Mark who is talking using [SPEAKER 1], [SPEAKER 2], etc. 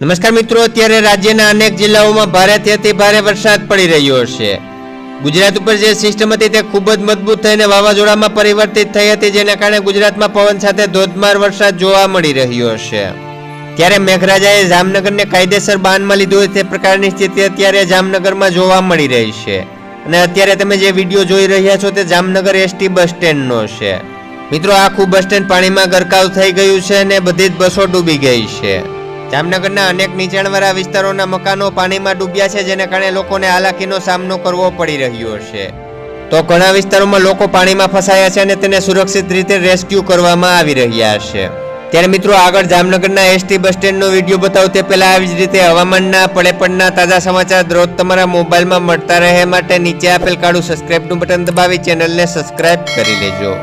[SPEAKER 1] નમસ્કાર મિત્રો, અત્યારે રાજ્યના અનેક જિલ્લાઓમાં ભારેથી અતિ ભારે વરસાદ પડી રહ્યો છે. ગુજરાત ઉપર જે સિસ્ટમ હતી તે ખૂબ જ મજબૂત થઈને વાવાઝોડામાં પરિવર્તિત થઈ હતી, જેના કારણે ગુજરાતમાં પવન સાથે ધોધમાર વરસાદ જોવા મળી રહ્યો છે. ત્યારે મેઘરાજાએ જામનગરને કાયદેસર બાનમાં લીધું હોય તે પ્રકારની સ્થિતિ અત્યારે જામનગરમાં જોવા મળી રહી છે. અને અત્યારે તમે જે વીડિયો જોઈ રહ્યા છો તે જામનગર એસટી બસ સ્ટેન્ડનો છે. મિત્રો, આખું બસ સ્ટેન્ડ પાણીમાં ગરકાવ થઈ ગયું છે અને બધી જ બસો ડૂબી ગઈ છે. જામનગરના અનેક નીચાણવાળા વિસ્તારોના મકાનો પાણીમાં ડૂબ્યા છે, જેને કારણે લોકોને હાલાકીનો સામનો કરવો પડી રહ્યો છે. તો ઘણા વિસ્તારોમાં લોકો પાણીમાં ફસાયા છે અને તેને સુરક્ષિત રીતે રેસ્ક્યુ કરવામાં આવી રહ્યા છે. ત્યારે મિત્રો, આગળ જામનગરના એસટી બસ સ્ટેન્ડનો વીડિયો બતાવો. તે પહેલાં આવી જ રીતે હવામાનના પડે તાજા સમાચાર દરરોજ તમારા મોબાઈલમાં મળતા રહે માટે નીચે આપેલ કાળું સબસ્ક્રાઇબનું બટન દબાવી ચેનલને સબસ્ક્રાઇબ કરી લેજો.